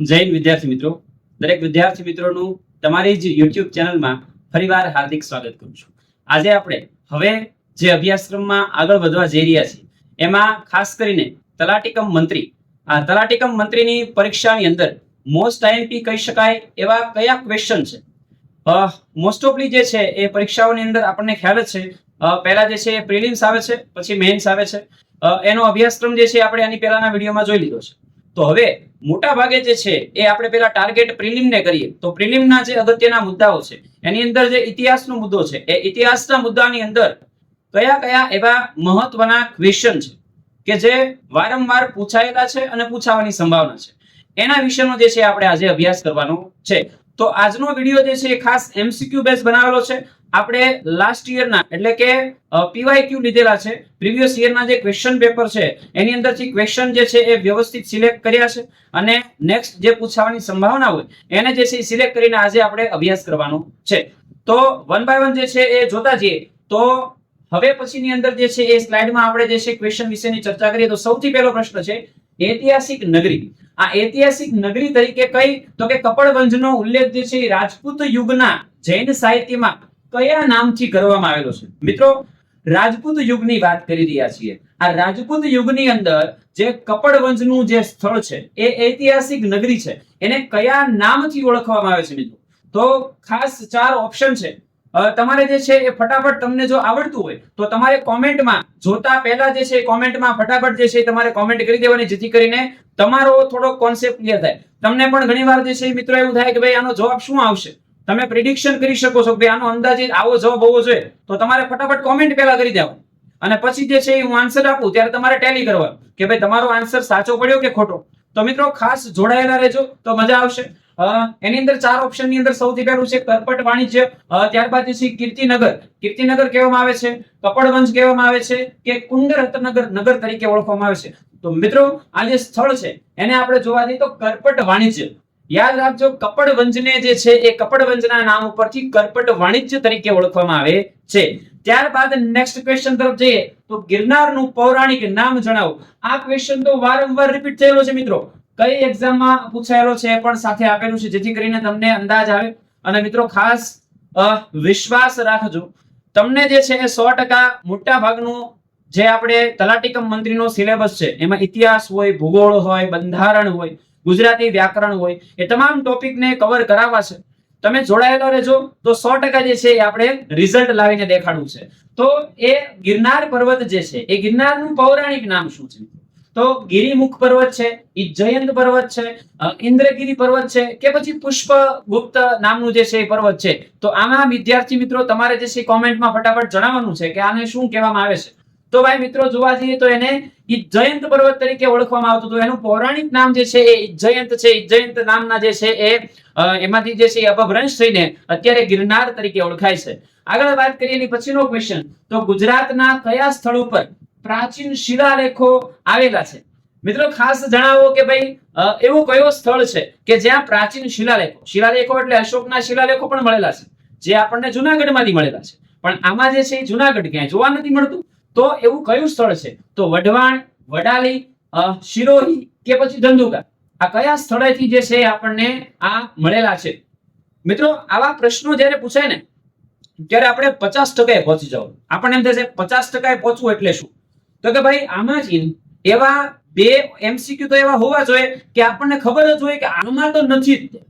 જય વિદ્યાર્થી મિત્રો. દરેક વિદ્યાર્થી મિત્રોનું તમારી જ યુટ્યુબ ચેનલમાં ફરીવાર હાર્દિક સ્વાગત કરું છું. આજે આપણે હવે જે અભ્યાસક્રમમાં આગળ વધવા જઈ રહ્યા છીએ, એમાં ખાસ કરીને તલાટીકમ મંત્રી, આ તલાટીકમ મંત્રીની પરીક્ષાની અંદર મોસ્ટ આઈએમપી કહી શકાય એવા કયા ક્વેશ્ચન છે? મોસ્ટ ઓફલી જે છે એ પરીક્ષાઓની અંદર આપણને ખ્યાલ જ છે પહેલા જે છે પ્રિલિમ્સ આવે છે, પછી મેન્સ આવે છે. એનો અભ્યાસક્રમ જે છે આપણે આની પહેલાના વિડીયોમાં જોઈ લીધો છે. તો હવે મોટા ભાગે જે છે એ આપણે પેલા ટાર્ગેટ પ્રિલિમને કરીએ. તો પ્રિલિમના જે અગત્યના મુદ્દાઓ છે, એની અંદર જે ઇતિહાસનો મુદ્દો છે, એ ઇતિહાસના મુદ્દાની અંદર કયા કયા એવા મહત્વના ક્વેશ્ચન છે કે જે વારંવાર પૂછાયેલા છે અને પૂછાવાની સંભાવના છે. એના વિશેનો જે છે આપણે આજે અભ્યાસ કરવાનો છે. તો આજનો વીડિયો જે છે એ ખાસ એમસીક્યુ બેઝ બનાવેલો છે. આપણે લાસ્ટ યરના એટલે કે પીવાયક્યુ લીધેલા છે. પ્રીવિયસ યરના જે ક્વેશ્ચન પેપર છે, એની અંદરથી ક્વેશ્ચન જે છે એ વ્યવસ્થિત સિલેક્ટ કર્યા છે. અને નેક્સ્ટ જે પૂછાવાની સંભાવના હોય, એને જે છે સિલેક્ટ કરીને આજે આપણે અભ્યાસ કરવાનો છે. તો વન બાય વન જે છે એ જોતા જઈએ. તો હવે પછીની અંદર જે છે એ સ્લાઇડમાં આપણે જે છે ક્વેશ્ચન વિશેની ચર્ચા કરીએ, તો સૌથી પહેલો પ્રશ્ન છે, ઐતિહાસિક નગરી. આ ઐતિહાસિક નગરી તરીકે કઈ, તો કે કપડવંજનો ઉલ્લેખ જે છે રાજપૂત યુગના જૈન સાહિત્યમાં કયા નામથી કરવામાં આવેલો છે? મિત્રો, રાજપૂત યુગની વાત કરી રહ્યા છીએ. આ રાજપૂત યુગની અંદર જે કપડ વંશનું જે સ્થળ છે, એ ઐતિહાસિક નગરી છે. એને કયા નામથી ઓળખવામાં આવે છે મિત્રો? તો ખાસ ચાર ઓપ્શન છે. તમારે જે છે એ ફટાફટ તમને જો આવડતું હોય, તો તમારે કોમેન્ટમાં જોતા પહેલા જે છે કોમેન્ટમાં ફટાફટ જે છે તમારે કોમેન્ટ કરી દેવાની, જેથી કરીને તમારો થોડો કોન્સેપ્ટ ક્લિયર થાય. તમને પણ ઘણીવાર જે છે મિત્રો એવું થાય કે ભાઈ આનો જવાબ શું આવશે? તમે પ્રિડિક્શન કરી શકો છો કે આનો અંદાજે આવો જવાબ હોવો જોઈએ. તો તમારે ફટાફટ કોમેન્ટ પહેલા કરી દેવા અને પછી જે છે એ હું આન્સર આપું, ત્યારે તમારે ટેલી કરવા કે ભાઈ તમારો આન્સર સાચો પડ્યો કે ખોટો. તો મિત્રો ખાસ જોડાયેલા રહેજો, તો મજા આવશે. એની અંદર ચાર ઓપ્શનની અંદર સૌથી પહેલું છે કરપટ વાણિજ્ય ત્યારબાદ છે કીર્તિનગર. કીર્તિનગર કહેવામાં આવે છે કપડવંશ કહેવામાં આવે છે, કે કુંડરત્નગર નગર તરીકે ઓળખવામાં આવે છે. તો મિત્રો, આ જે સ્થળ છે, એને આપણે જોવા જઈએ તો કરપટ વાણિજ્ય. યાદ રાખજો, કપડવંજને જે છે એ કપડવંજના નામ ઉપરથી કરપટ વાણિજ્ય તરીકે ઓળખવામાં આવે છે. ત્યારબાદ નેક્સ્ટ ક્વેશ્ચન તરફ જઈએ. તો ગિરનારનું પૌરાણિક નામ જણાવો. આ ક્વેશ્ચન તો વારંવાર રિપીટ થયેલો છે મિત્રો. કઈ એક્ઝામમાં પૂછાયેલો છે પણ સાથે આપેલું છે, જેથી કરીને તમને અંદાજ આવે. અને મિત્રો ખાસ વિશ્વાસ રાખજો. તમને જે છે એ સો ટકા મોટા ભાગનું જે આપણે તલાટીકમ મંત્રીનો સિલેબસ છે, એમાં ઇતિહાસ હોય, ભૂગોળ હોય, બંધારણ હોય ગુજરાતી વ્યાકરણ હોય, એ તમામ ટોપિકને કવર કરાવવા છે. તમે જોડાયેલો રહેજો, તો સો ટકા જે છે એ આપણે રિઝલ્ટ લાવીને દેખાડવું છે. તો એ ગિરનાર પર્વત જે છે, એ ગિરનારનું પૌરાણિક નામ શું છે? તો ગિરિમુખ પર્વત છે એ જયંત પર્વત છે ઇન્દ્રગીરી પર્વત છે, કે પછી પુષ્પગુપ્ત નામનું જે છે એ પર્વત છે. તો આમાં વિદ્યાર્થી મિત્રો, તમારે જે છે કોમેન્ટમાં ફટાફટ જણાવવાનું છે કે આને શું કહેવામાં આવે છે? તો ભાઈ મિત્રો જોવા જઈએ તો એને જયંત પર્વત તરીકે ઓળખવામાં આવતું હતું. એનું પૌરાણિક નામ જે છે એ જયંત છે. જયંત નામના જે છે એમાંથી જે છે એ અપભ્રંશ થઈને અત્યારે ગિરનાર તરીકે ઓળખાય છે. આગળ વાત કરીએ એની પછીનો ક્વેશ્ચન તો ગુજરાતના કયા સ્થળ ઉપર પ્રાચીન શિલાલેખો આવેલા છે? મિત્રો ખાસ જણાવો કે ભાઈ એવું કયો સ્થળ છે કે જ્યાં પ્રાચીન શિલાલેખો શિલાલેખો એટલે અશોકના શિલાલેખો પણ મળેલા છે, જે આપણને જુનાગઢમાંથી મળેલા છે. પણ આમાં જે છે એ જુનાગઢ ક્યાંય જોવા નથી મળતું. તો એવું કયું સ્થળ છે? તો વઢવાણ, વડાલી શિરોહી કે પછી ધંધુકા? આ કયા સ્થળેથી જે છે આપણને આ મળેલા છે? મિત્રો, આવા પ્રશ્નો જ્યારે પૂછાય ને, ત્યારે આપણે પચાસ ટકાએ પહોંચી જવું આપણને એમ થશે પચાસ ટકાએ પહોંચવું એટલે શું? તો કે ભાઈ આમાંથી એવા બે એમસીક્યુ તો એવા હોવા જોઈએ કે આપણને ખબર જ હોય કે આમાં તો નથી જ.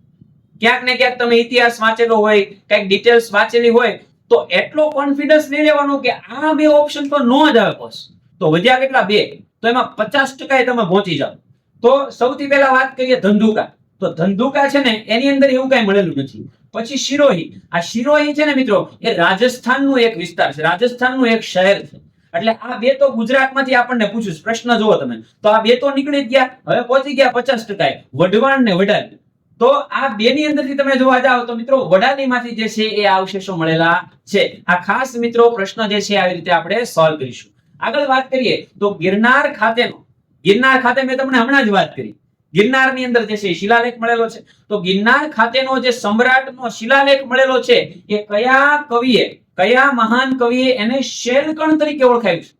ક્યાંક ને ક્યાંક તમે ઇતિહાસ વાંચેલો હોય કંઈક ડિટેલ્સ વાંચેલી હોય તો એટલો કોન્ફિડન્સ નહીં લેવાનો કે આ બે ઓપ્શન તો નો જ આવે બસ તો વધ્યા કેટલા? બે. તો એમાં પચાસ ટકા તમે પહોંચી જાઓ. તો સૌથી પહેલા વાત કરીએ ધંધુકા. તો ધંધુકા છે ને, એની અંદર એવું કઈ મળેલું નથી. પછી શિરોહી. આ શિરોહી છે ને મિત્રો, એ રાજસ્થાનનું એક વિસ્તાર છે. રાજસ્થાનનું એક શહેર છે. એટલે આ બે તો ગુજરાતમાંથી આપણને પૂછ્યું પ્રશ્ન જુઓ તમે. તો આ બે તો નીકળી ગયા. હવે પહોંચી ગયા પચાસ ટકાએ. વઢવાણ ને વડાલી તો આ બે ની અંદરથી તમે જોવા જાઓ તો મિત્રો વડાલીમાંથી જે છે એ અવશેષો મળેલા છે. આ ખાસ મિત્રો પ્રશ્ન જે છે આવી રીતે આપણે સોલ્વ કરીશું. આગળ વાત કરીએ તો ગિરનાર ખાતેનો. ગિરનાર ખાતે મેં તમને હમણાં જ વાત કરી. ગિરનારની અંદર જે છે શિલાલેખ મળેલો છે. તો ગિરનાર ખાતેનો જે સમ્રાટનો શિલાલેખ મળેલો છે એ કયા કવિએ, કયા મહાન કવિએ એને શેલકણ તરીકે ઓળખાયું છે?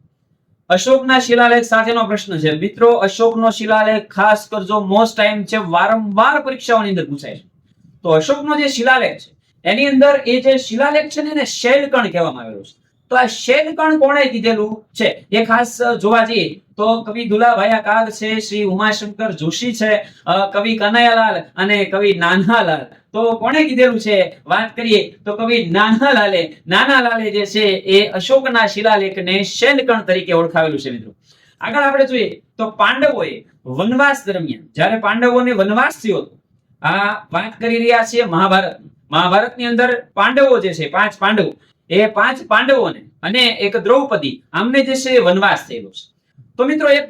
અશોકના શિલાલેખ સાથેનો પ્રશ્ન છે. મિત્રો, અશોકનો શિલાલેખ ખાસ કરજો. મોસ્ટ ટાઈમ છે, વારંવાર પરીક્ષાઓની અંદર પૂછાય છે. તો અશોકનો જે શિલાલેખ છે, એની અંદર એ જે શિલાલેખ છે ને એને શૈલકણ કહેવામાં આવેલો છે. તો આ શૈલકણ કોણે કીધેલું છે? એ ખાસ જોવા જઈએ તો કવિ દુલાભાઈ કાગ છે, શ્રી ઉમાશંકર જોશી છે કવિ કનૈયાલાલ અને કવિ નાનાલાલ. તો કોણે કીધેલું છે? વાત કરીએ તો કવિ નાનાલાલે નાનાલાલે જે છે એ અશોકના શિલાલેખને શૈલકણ તરીકે ઓળખાવેલું છે મિત્રો. આગળ આપણે જોઈએ તો પાંડવોએ વનવાસ દરમિયાન, જ્યારે પાંડવોને વનવાસ થયો હતો, આ વાત કરી રહ્યા છીએ મહાભારત મહાભારતની અંદર પાંડવો જે છે, પાંચ પાંડવો એ પાંચ પાંડવોને અને એક દ્રૌપદી. આમને જે છે વનવાસ થયેલો છે. તો મિત્રો એક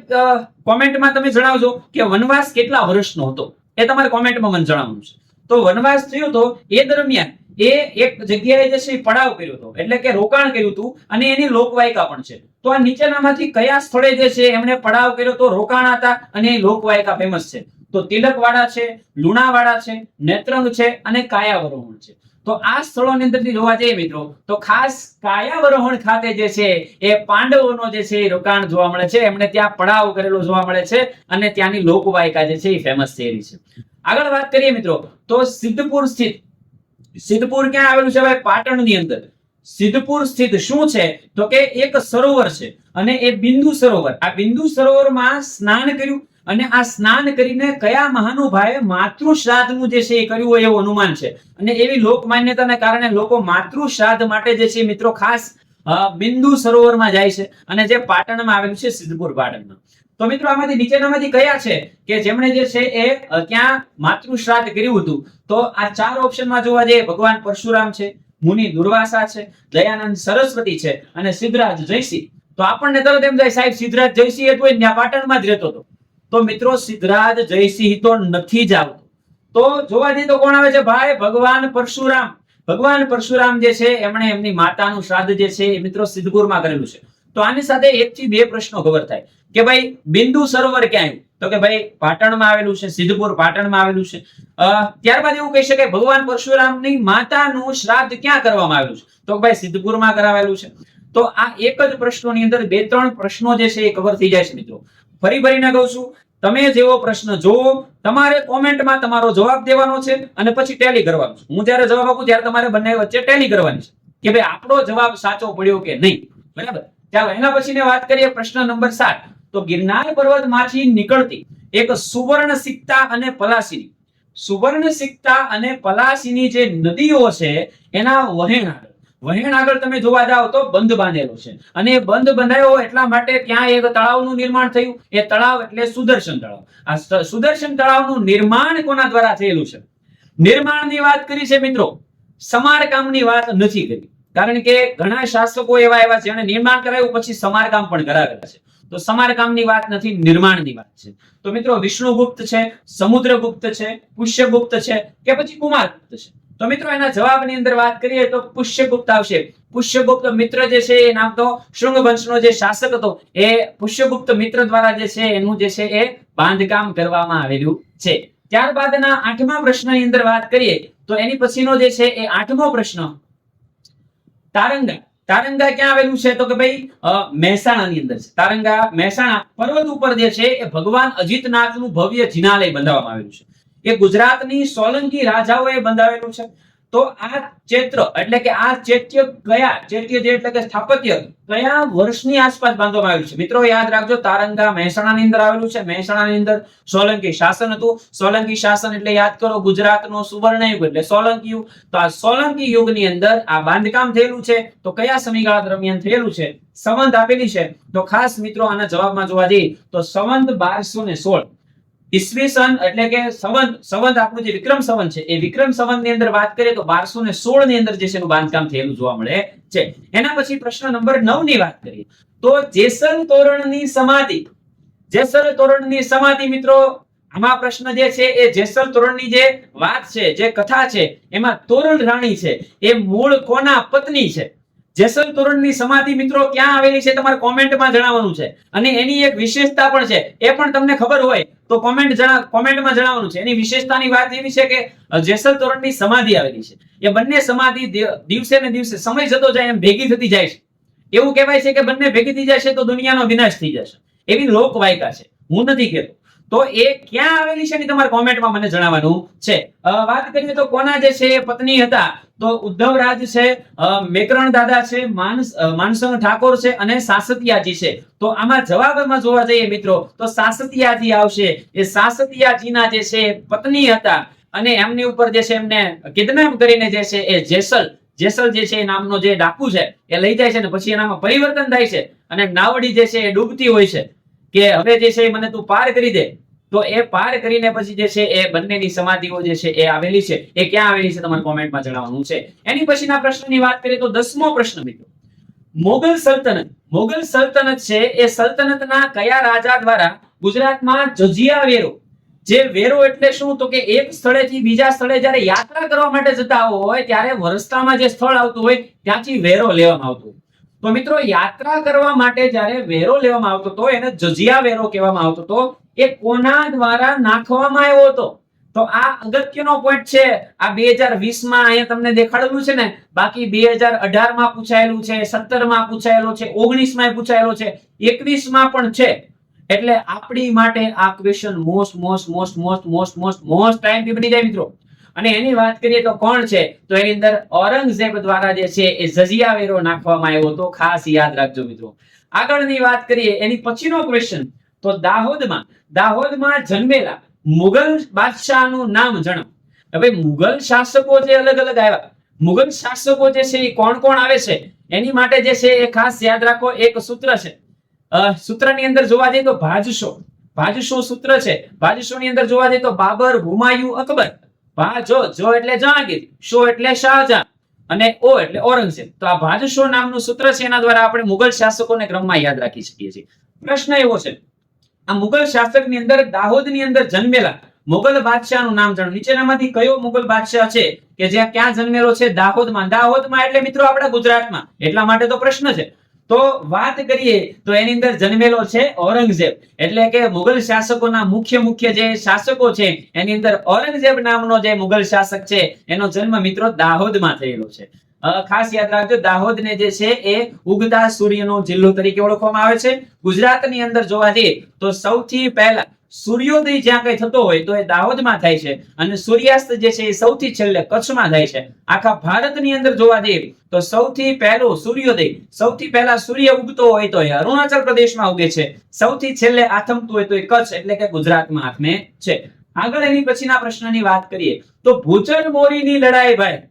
કોમેન્ટમાં તમે જણાવજો કે વનવાસ કેટલા વર્ષનો હતો? એ તમારે કોમેન્ટમાં મને જણાવવાનું છે. તો વનવાસ થયો હતો એ દરમિયાન એ એક જગ્યાએ જે છે પડાવ કર્યો હતો. એટલે કે રોકાણ કર્યું હતું અને એની લોકવાયકા પણ છે. તો આ નીચેનામાંથી કયા સ્થળે જે છે એમણે પડાવ કર્યો તો રોકાણ હતા અને એ લોકવાયકા ફેમસ છે. તો તિલકવાડા છે, લુણાવાડા છે, નેત્રંગ છે અને કાયાવરોહણ છે. તો આ સ્થળોની અંદરથી જોવા જઈએ મિત્રો, તો ખાસ કાયાવરોહણ ખાતે જે છે, એ પાંડવોનો જે છે રોકાણ જોવા મળે છે. એમણે ત્યાં પડાવ કરેલો જોવા મળે છે અને ત્યાંની લોકવાયકા જે છે, એ ફેમસ થયેલી છે. આગળ વાત કરીએ મિત્રો, તો સિદ્ધપુર સ્થિત. સિદ્ધપુર ક્યાં આવેલું છે ભાઈ? પાટણની અંદર. સિદ્ધપુર સ્થિત શું છે? તો કે એક સરોવર છે અને એ બિંદુ સરોવર. આ બિંદુ સરોવરમાં સ્નાન કર્યું. અને આ સ્નાન કરીને કયા મહાનુભાવે માતૃ શ્રાદ્ધનું જે છે એ કર્યું હોય એવું અનુમાન છે. અને એવી લોક માન્યતાને કારણે લોકો માતૃ શ્રાદ્ધ માટે જે છે મિત્રો ખાસ બિંદુ સરોવરમાં જાય છે. અને જે પાટણમાં આવેલું છે સિદ્ધપુર પાટણમાં. તો મિત્રો આમાંથી નીચેનામાંથી કયા છે કે જેમણે જે છે એ ક્યાં માતૃ શ્રાદ્ધ કર્યું હતું? તો આ ચાર ઓપ્શનમાં જોવા જઈએ, ભગવાન પરશુરામ છે, મુનિ દુર્વાસા છે, દયાનંદ સરસ્વતી છે અને સિદ્ધરાજ જયસિંહ. તો આપણને તરત એમ થાય, સાહેબ, સિદ્ધરાજ જયસિંહ એ તો પાટણમાં જ રહેતો હતો. તો મિત્રો સિદ્ધરાજ જયસિંહ તો નથી જ આવતો. તો જોવા જઈએ તો કોણ આવે છે ભાઈ? ભગવાન પરશુરામ. ભગવાન પરશુરામ જે છે, એમણે એમની માતાનું શ્રાદ્ધ જે છે એ મિત્રો સિદ્ધપુરમાં કરેલું છે. તો આની સાથે એક થી બે પ્રશ્નો ખબર થાય. કે ભાઈ, બિંદુ સરોવર ક્યાં આવ્યું તો કે ભાઈ, પાટણમાં આવેલું છે, સિદ્ધપુર પાટણમાં આવેલું છે. ત્યારબાદ એવું કહી શકાય, ભગવાન પરશુરામની માતાનું શ્રાદ્ધ ક્યાં કરવામાં આવેલું છે? તો ભાઈ સિદ્ધપુરમાં કરાવેલું છે. તો આ એક જ પ્રશ્નોની અંદર બે ત્રણ પ્રશ્નો જે છે એ કવર થઈ જાય છે મિત્રો. ફરી ભરીને કહું છું તમે જેવો પ્રશ્ન જોવો, તમારે કોમેન્ટમાં તમારો જવાબ દેવાનો છે અને પછી ટેલી કરવાનું છે. હું જયારે જવાબ આપું ત્યારે તમારે બંને વચ્ચે ટેલી કરવાની છે કે ભાઈ આપણો જવાબ સાચો પડ્યો કે નહીં. બરાબર? ચાલો, એના પછી વાત કરીએ પ્રશ્ન નંબર સાત. તો ગિરનાર પર્વતમાંથી નીકળતી એક સુવર્ણ સિક્તા અને પલાસીની સુવર્ણ સિક્તા અને પલાસીની જે નદીઓ છે, એના વહેણ વહેણ આગળ તમે જોવા જાઓ તો બંધ બાંધેલો છે. અને એ બંધ બંધાયો એટલા માટે ત્યાં એક તળાવનું નિર્માણ થયું. એ તળાવ એટલે સુદર્શન તળાવ. આ સુદર્શન તળાવનું નિર્માણ કોના દ્વારા થયેલું છે? નિર્માણની વાત કરી છે મિત્રો. સમારકામની વાત નથી કરી. કારણ કે ઘણા શાસકો એવા એવા છે જેણે નિર્માણ કરાયું પછી સમારકામ પણ કરાવેલા છે. તો સમારકામની વાત નથી, નિર્માણની વાત છે. તો મિત્રો વિષ્ણુગુપ્ત છે, સમુદ્રગુપ્ત છે, પુષ્યગુપ્ત છે કે પછી કુમારગુપ્ત છે? તો મિત્રો, એના જવાબની અંદર વાત કરીએ તો પુષ્યગુપ્ત આવશે. પુષ્યગુપ્ત મિત્ર જે છે, એ નામ તો શૃંગ વંશનો જે શાસક હતો, એ પુષ્યગુપ્ત મિત્ર દ્વારા જે છે, એનું જે છે, એ બાંધકામ કરવામાં આવેલું છે. ત્યારબાદના આઠમા પ્રશ્નની અંદર વાત કરીએ તો એની પછીનો જે છે, એ આઠમો પ્રશ્ન. તારંગા. તારંગા ક્યાં આવેલું છે? તો કે ભાઈ મહેસાણા મહેસાણાની અંદર છે. તારંગા, મહેસાણા પર્વત ઉપર જે છે, એ ભગવાન અજીતનાથનું ભવ્ય જિનાલય બંધાવવામાં આવેલું છે. એ ગુજરાતની સોલંકી રાજાઓએ બંધાવેલું છે. તો આ ચૈત્ર એટલે કે આ ચૈત્ય કયા, ચૈત્ય જે એટલે કે સ્થાપત્ય કયા વર્ષની આસપાસ બાંધવામાં આવ્યું છે? મિત્રો યાદ રાખજો, તારંગા મહેસાણાની અંદર આવેલું છે. મહેસાણાની અંદર સોલંકી શાસન હતું. સોલંકી શાસન એટલે યાદ કરો, ગુજરાતનો સુવર્ણ યુગ એટલે સોલંકી યુગ. તો આ સોલંકી યુગની અંદર આ બાંધકામ થયેલું છે. તો કયા સમયગાળા દરમિયાન થયેલું છે? સંવંત આપેલી છે. તો ખાસ મિત્રો આના જવાબમાં જોવા જઈએ તો સંવંત બારસો ને સોળ. ઈસવીસન એટલે કે સંવંત સંવંત આપણું જે વિક્રમ સંવંત છે, એ વિક્રમ સંવંતની અંદર વાત કરીએ તો બારસો ને સોળની અંદર જે છે એનું બાંધકામ થયેલું જોવા મળે છે. એના પછી પ્રશ્ન નંબર નવની વાત કરીએ. તો જેસલ તોરણની સમાધિ જેસલ તોરણની સમાધિ મિત્રો, આમાં પ્રશ્ન જે છે એ જેસલ તોરણની જે વાત છે, જે કથા છે, એમાં તોરણ રાણી છે, એ મૂળ કોના પત્ની છે? જેસલ તોરણની સમાધિ મિત્રો ક્યાં આવેલી છે તમારે કોમેન્ટમાં જણાવવાનું છે. અને એની એક વિશેષતા પણ છે, એ પણ તમને ખબર હોય તો કોમેન્ટ કોમેન્ટમાં જણાવવાનું છે. એની વિશેષતાની વાત એવી છે કે જેસલ તોરણની સમાધિ આવેલી છે. એ બંને સમાધિ દિવસે ને દિવસે સમય જતો જાય એમ ભેગી થતી જાય છે. એવું કહેવાય છે કે બંને ભેગી થઈ જશે તો દુનિયાનો વિનાશ થઈ જશે. એવી લોકવાયકા છે. હું નથી કહેતો. તો એ ક્યાં આવેલી છે તમારે કોમેન્ટમાં મને જણાવવાનું છે. વાત કરીએ તો કોના જે છે પત્ની હતા, તો ઉદ્ધવરાજ છે મેકરણ દાદા છે માનસંગ ઠાકોર છે અને સાસતિયાજી છે. તો આમાં જવાબમાં જોવા જઈએ મિત્રો, તો સાસતિયાજી આવશે. એ સાસતિયાજીના જે છે પત્ની હતા અને એમની ઉપર જે છે એમને કિડનેપ કરીને જે છે એ જેસલ જેસલ જે છે એ નામનો જે ડાકુ છે, એ લઈ જાય છે ને પછી એનામાં પરિવર્તન થાય છે અને નાવડી જે છે એ ડૂબતી હોય છે. કે હવે જે છે મને તું પાર કરી દે. તો એ પાર કરીને પછી જે છે એ બંનેની સમાધિઓ જે છે એ આવેલી છે. એ ક્યાં આવેલી છે તમારે કોમેન્ટમાં જણાવવાનું છે. એની પછીના પ્રશ્નની વાત કરીએ તો દસમો પ્રશ્ન મિત્રો. મોગલ સલ્તનત મોગલ સલ્તનત છે એ સલ્તનતના કયા રાજા દ્વારા ગુજરાતમાં જજિયા વેરો, જે વેરો એટલે શું? તો કે એક સ્થળેથી બીજા સ્થળે જ્યારે યાત્રા કરવા માટે જતા હોય, ત્યારે રસ્તામાં જે સ્થળ આવતું હોય, ત્યાંથી વેરો લેવામાં આવતો હોય. તો મિત્રો, યાત્રા કરવા માટે જ્યારે વેરો લેવામાં આવતો હતો, એને જજિયા વેરો કહેવામાં આવતો હતો. એ કોના દ્વારા નાખવામાં આવ્યો હતો? તો આ અગત્યનો પોઈન્ટ છે. આ બે હજાર વીસમાં અહીંયા તમને દેખાડેલું છે ને. બાકી બે હજાર અઢારમાં પૂછાયેલું છે, સત્તરમાં પૂછાયેલો છે, ઓગણીસમાં પૂછાયેલો છે. એકવીસમાં પણ છે. એટલે આપણી માટે આ question most most most most most most most time બની જાય મિત્રો. અને એની વાત કરીએ તો કોણ છે? તો એની અંદર ઔરંગઝેબ દ્વારા જે છે એ જજિયા વેરો નાખવામાં આવ્યો હતો. ખાસ યાદ રાખજો મિત્રો. આગળની વાત કરીએ, એની પછીનો ક્વેશ્ચન તો દાહોદમાં દાહોદમાં જન્મેલા મુગલ બાદશાહનું નામ જણાવો. હવે મુગલ શાસકો જે અલગ અલગ આવ્યા. મુગલ શાસકો જે છે એ કોણ કોણ આવે છે? એની માટે જે છે એ ખાસ યાદ રાખો, એક સૂત્ર છે. સૂત્રની અંદર જોવા જઈએ તો ભાજશો. ભાજશો સૂત્ર છે. ભાજશોની અંદર જોવા જઈએ તો બાબર હુમાયુ અકબર. ભાજો જો એટલે જહાંગીર, શો એટલે શાહજહાં અને ઓ એટલે ઔરંગઝેબ. તો આ ભાજશો નામનું સૂત્ર છે, એના દ્વારા આપણે મુગલ શાસકોને ક્રમમાં યાદ રાખી શકીએ છીએ. પ્રશ્ન એવો છે આ મુગલ શાસકની અંદર, દાહોદની અંદર જન્મેલા મુગલ બાદશાહનું નામ જાણો. નીચેનામાંથી કયો મુગલ બાદશાહ છે કે જ્યાં ક્યાં જન્મેલો છે? દાહોદમાં. દાહોદમાં એટલે મિત્રો આપણા ગુજરાતમાં. એટલા માટે તો પ્રશ્ન છે. તો વાત કરીએ, તો એની અંદર જન્મેલો છે ઔરંગઝેબ. એટલે કે મુગલ શાસકોના મુખ્ય મુખ્ય જે શાસકો છે, એની અંદર ઔરંગઝેબ નામનો જે મુગલ શાસક છે, એનો જન્મ મિત્રો દાહોદમાં થયેલો છે. ખાસ યાદ રાખજો, દાહોદને જે છે એ ઉગતા સૂર્યનો જિલ્લો તરીકે ઓળખવામાં આવે છે. ગુજરાતની અંદર જોવા જઈએ તો સૌથી પહેલા સૂર્યોદય જ્યાં કઈ થતો હોય તો એ દાહોદમાં થાય છે અને સૂર્યાસ્ત જે છે એ સૌથી છેલ્લે કચ્છમાં થાય છે. આખા ભારતની અંદર જોવા જઈએ તો સૌથી પહેલો સૂર્યોદય, સૌથી પહેલા સૂર્ય ઉગતો હોય તો એ અરુણાચલ પ્રદેશમાં ઉગે છે. સૌથી છેલ્લે આથમતું હોય તો એ કચ્છ, એટલે કે ગુજરાતમાં આથમે છે. આગળ એની પછીના પ્રશ્નની વાત કરીએ તો ભૂચર મોરીની લડાઈ ભાઈ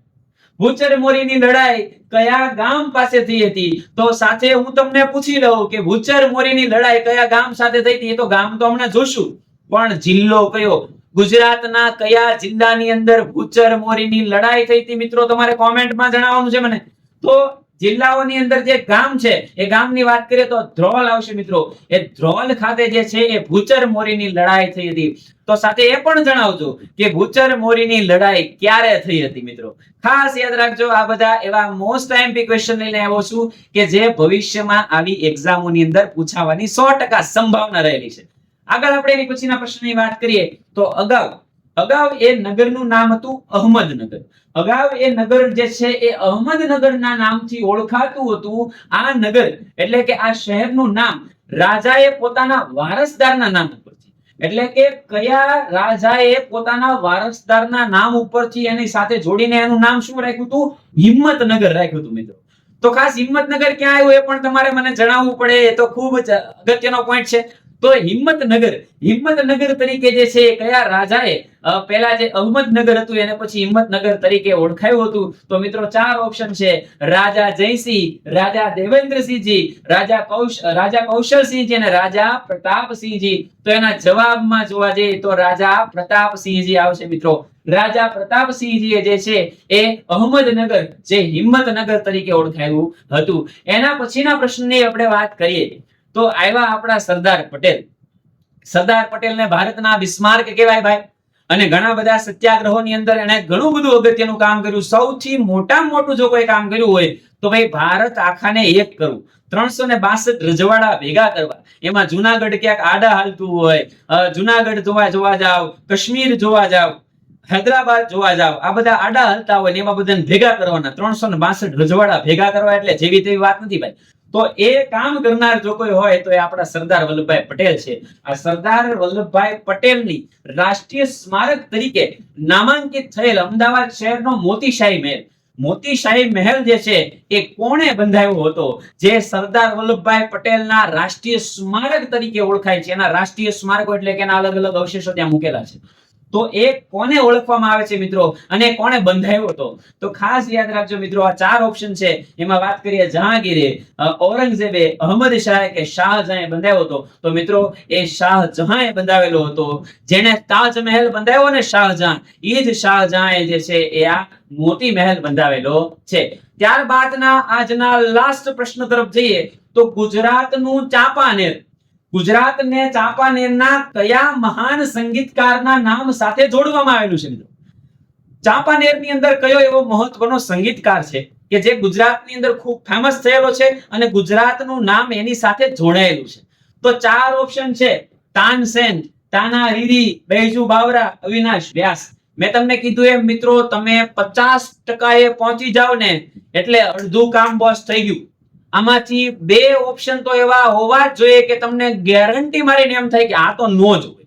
ભૂચર મોરીની લડાઈ કયા ગામ પાસે થઈ હતી? તો સાથે હું તમને પૂછી લઉં કે ભૂચર મોરીની લડાઈ કયા ગામ સાથે થઈ હતી? એ તો ગામ તો હમણાં જોશું. પણ જિલ્લો કયો? ગુજરાતના કયા જિલ્લાની અંદર ભૂચર મોરીની લડાઈ થઈ હતી? મિત્રો, તમારે કોમેન્ટમાં જણાવવાનું છે મને. તો જિલ્લાઓની અંદર જે ગામ છે, એ ગામની વાત કરીએ તો ધ્રોલ આવશે, મિત્રો. એ ધ્રોલ ખાતે જે છે, એ ભૂચર મોરીની લડાઈ થઈ હતી. તો સાથે એ પણ જણાવજો કે ભૂચર મોરીની લડાઈ ક્યારે થઈ હતી મિત્રો? ખાસ યાદ રાખજો, આ બધા એવા મોસ્ટ આઈએમપી ક્વેશ્ચન લઈને આવ્યો છું કે જે ભવિષ્યમાં આવી એક્ઝામોની અંદર પૂછાવાની સો સંભાવના રહેલી છે. આગળ આપણે એની પછીના પ્રશ્નની વાત કરીએ, તો અગાઉ અગાઉ એ નગરનું નામ હતું અહમદનગર. અગાઉ એ નગર જે છે એ અહમદનગરના નામથી ઓળખાતું હતું આ નગર. એટલે કે આ શહેરનું નામ રાજાએ પોતાના વારસદારના નામ ઉપરથી એટલે કે કયા રાજાએ પોતાના વારસદારના નામ ઉપરથી એની સાથે જોડીને એનું નામ શું રાખ્યું હતું? હિંમતનગર રાખ્યું હતું મિત્રો. તો ખાસ હિંમતનગર ક્યાં આવ્યું એ પણ તમારે મને જણાવવું પડે. એ તો ખૂબ જ અગત્યનો પોઈન્ટ છે. તો હિંમતનગર હિંમતનગર તરીકે જે છે કયા રાજાએ અ, પહેલા જે અહમદનગર હતું એને પછી હિંમતનગર તરીકે ઓળખાયું હતું. તો મિત્રો ચાર ઓપ્શન છે. રાજા જયસિંહ રાજા દેવેન્દ્રસિંહજી રાજા કૌશ રાજા કૌશલસિંહજી અને રાજા પ્રતાપસિંહજી. તો એના જવાબમાં જોવા જઈએ તો રાજા પ્રતાપસિંહજી આવશે મિત્રો. રાજા પ્રતાપસિંહજી જે છે એ અહમદનગર જે હિંમતનગર તરીકે ઓળખાયું હતું. એના પછીના પ્રશ્નની આપણે વાત કરીએ. તો આવ્યા આપણા સરદાર પટેલ. સરદાર પટેલને ભારતના બિસ્માર્ક કહેવાય ભાઈ. અને ઘણા બધા સત્યાગ્રહોની અંદર એને ઘણું બધું અગત્યનું કામ કર્યું. સૌથી મોટા મોટું જો કોઈ કામ કર્યું હોય, તો ભાઈ ભારત આખાને એક કરવું ત્રણસો ને બાસઠ રજવાડા ભેગા કરવા. એમાં જુનાગઢ ક્યાંક આડા હાલતું હોય જુનાગઢ જોવા જોવા જાવ, કાશ્મીર જોવા જાવ, હૈદરાબાદ જોવા જાવ, આ બધા આડા હાલતા હોય એમાં બધાને ભેગા કરવાના. ત્રણસો ને બાસઠ રજવાડા ભેગા કરવા એટલે જેવી તેવી વાત નથી ભાઈ. તો એ કામ કરનાર જો કોઈ હોય તો એ આપણા સરદાર વલ્લભભાઈ પટેલ છે. આ સરદાર વલ્લભભાઈ પટેલની રાષ્ટ્રીય સ્મારક તરીકે નામાંકિત થયેલ અમદાવાદ શહેરનો મોતીશાહી મહેલ. મોતીશાહી મહેલ જે છે એ કોણે બંધાયો હતો? જે સરદાર વલ્લભભાઈ પટેલના રાષ્ટ્રીય સ્મારક તરીકે ઓળખાય છે. એના રાષ્ટ્રીય સ્મારકો એટલે કે એના અલગ અલગ અવશેષો ત્યાં મૂકેલા છે. તો એ કોને ઓળખવામાં આવે છે મિત્રો? અને કોને બંધાયો હતો? તો ખાસ યાદ રાખજો મિત્રો, આ ચાર ઓપ્શન છે. એમાં વાત કરીએ જહાંગીરે ઔરંગઝેબે, અહમદ શાહે કે શાહજહાંએ બંધાયો હતો? તો મિત્રો, એ શાહજહાંએ બંધાવેલો હતો. જેને તાજમહેલ બંધાયો ને શાહજહાં. એ જ શાહજહાંએ જે છે, એ આ મોતી મહેલ બંધાવેલો છે. ત્યારબાદના આજના લાસ્ટ પ્રશ્ન તરફ જઈએ. તો ગુજરાતનું ચાંપાનેર. ગુજરાતને ચાંપાનેરના કયા મહાન સંગીતકારના નામ સાથે જોડવામાં આવેલું છે મિત્રો? ચાંપાનેરની અંદર કયો એવો મહત્વનો સંગીતકાર છે કે જે ગુજરાતની અંદર ખૂબ ફેમસ થયેલો છે અને ગુજરાતનું નામ એની સાથે જોડાયેલું છે? તો ચાર ઓપ્શન છે. તાનસેન તાના રીરી, બૈજુ બાવરા, અવિનાશ વ્યાસ. મેં તમને કીધું એમ મિત્રો, તમે પચાસ ટકાએ પહોંચી જાવ ને, એટલે અડધું કામ બોસ થઈ ગયું. આમાંથી બે ઓપ્શન તો એવા હોવા જ જોઈએ કે તમને ગેરંટી મારીને એમ થાય કે આ તો નો જ હોય.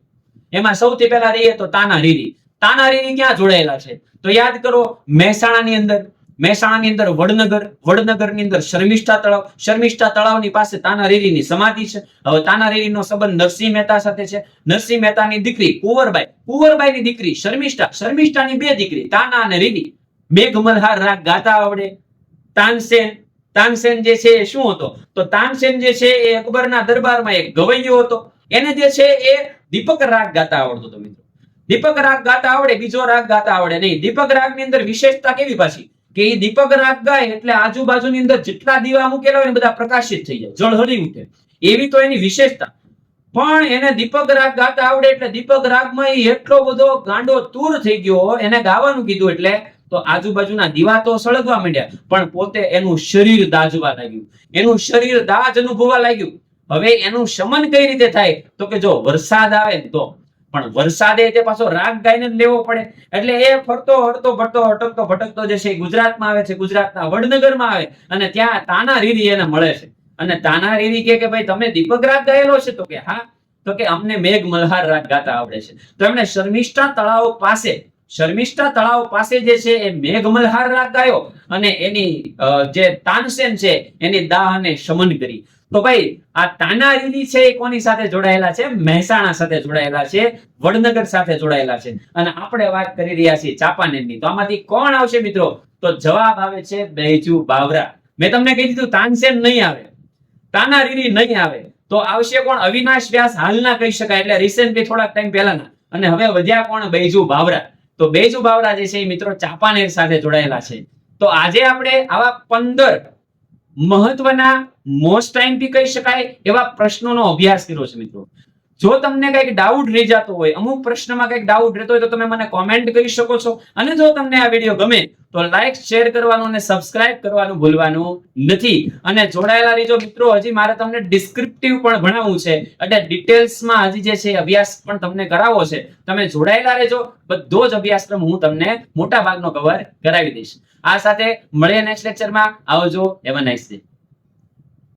એમાં સૌથી પહેલા રહીએ તો તાના રીરી. તાના રીરી ક્યાં જોડાયેલા છે? તો યાદ કરો, મહેસાણાની અંદર મહેસાણાની અંદર વડનગર, વડનગરની અંદર શર્મિષ્ઠા તળાવ, શર્મિષ્ઠા તળાવની પાસે તાના રીરીની સમાધિ છે. હવે તાના રીરીનો સંબંધ નરસિંહ મહેતા સાથે છે. નરસિંહ મહેતાની દીકરી કુંવરબાઈ, કુંવરબાઈની દીકરી શર્મિષ્ઠા, શર્મિષ્ઠાની બે દીકરી, તાના અને રીરી. મેઘમલ્હાર રાગ ગાતા આવડે. તાનસેન તાનસેન જે છે એ શું હતો? તો તાનસેન જે છે એ અકબરના દરબારમાં એક ગવૈયો હતો. એને જે છે એ દીપક રાગ ગાતા આવડતો હતો મિત્રો. દીપક રાગ ગાતા આવડે, બીજો રાગ ગાતા આવડે નહીં. દીપક રાગની અંદર વિશેષતા કેવી પાછી? કે એ દીપક રાગ ગાય એટલે આજુબાજુની અંદર જેટલા દીવા મૂકેલા હોય ને બધા પ્રકાશિત થઈ જાય, જળહળી ઉઠે. એવી તો એની વિશેષતા. પણ એને દીપક રાગ ગાતા આવડે એટલે દીપક રાગમાં એટલો બધો ગાંડો તૂર થઈ ગયો, એને ગાવાનું કીધું એટલે તો આજુબાજુના દીવા તો સળગવા માંડ્યા, પણ પોતે એનું શરીર દાજવા લાગ્યું. એનું શરીર દાજ અનુભવવા લાગ્યું. હવે એનું શમન કઈ રીતે થાય? તો કે જો વરસાદ આવે તો. પણ વરસાદે તે પાછો રાગ ગાઈને લેવો પડે. એટલે એ ફરતો હરતો ભટતો અટકતો ભટકતો જે છે ગુજરાતમાં આવે છે, ગુજરાતના વડનગરમાં આવે અને ત્યાં તાના રીરી એને મળે છે. અને તાના રીરી કે કે ભાઈ તમે દીપક રાગ ગાયેલો છે? તો કે હા. તો કે અમને મેઘ મલ્હાર રાગ ગાતા આવડે છે. તો એમણે શર્મિષ્ઠા તળાવ પાસે શર્મિષ્ઠા તળાવ પાસે જે છે એ મેઘમલહાર રાગ ગાયો અને એની જે તાનસેન છે, એની દાહ ને શમન કરી. તો ભાઈ, આ તાનારીરી છે એ કોની સાથે જોડાયેલા છે? મહેસાણા સાથે જોડાયેલા છે, વડનગર સાથે જોડાયેલા છે. અને આપણે વાત કરી રહ્યા છીએ ચાંપાનેરની. તો આમાંથી કોણ આવશે મિત્રો? તો જવાબ આવે છે બૈજુ બાવરા. મેં તમને કહી દીધું તાનસેન નહીં આવે. તાનારીરી નહીં આવે. તો આવશે કોણ? અવિનાશ વ્યાસ હાલના કહી શકાય. એટલે રિસેન્ટલી થોડાક ટાઈમ પહેલાના. અને હવે વધ્યા કોણ? બૈજુ બાવરા. તો બેજ બાવરા જે છે એ મિત્રો ચાંપાનેર સાથે જોડાયેલા છે. તો આજે આપણે આવા પંદર મહત્વના મોસ્ટ ટાઈમથી કહી શકાય એવા પ્રશ્નોનો અભ્યાસ કર્યો છે મિત્રો. જો તમને કંઈક ડાઉટ રહી જતો હોય, અમુક પ્રશ્નમાં કંઈક ડાઉટ રહેતો હોય તો તમે મને કોમેન્ટ કરી શકો છો. અને જો તમને આ વીડિયો ગમે, તો લાઈક શેર કરવાનું અને સબસ્ક્રાઇબ કરવાનું ભૂલવાનું નથી. અને જોડાયેલા રહીજો મિત્રો, હજી મારે તમને ડિસ્ક્રિપ્ટિવ પણ ભણાવવું છે. એટલે ડિટેલ્સમાં હજી જે છે અભ્યાસ પણ તમને કરાવવો છે. તમે જોડાયેલા રહેજો, બધો જ અભ્યાસક્રમ હું તમને મોટા ભાગનો કવર કરાવી દઈશ. આ સાથે મળીએ નેક્સ્ટ લેક્ચરમાં આવજો હેવ નાઇસ ડે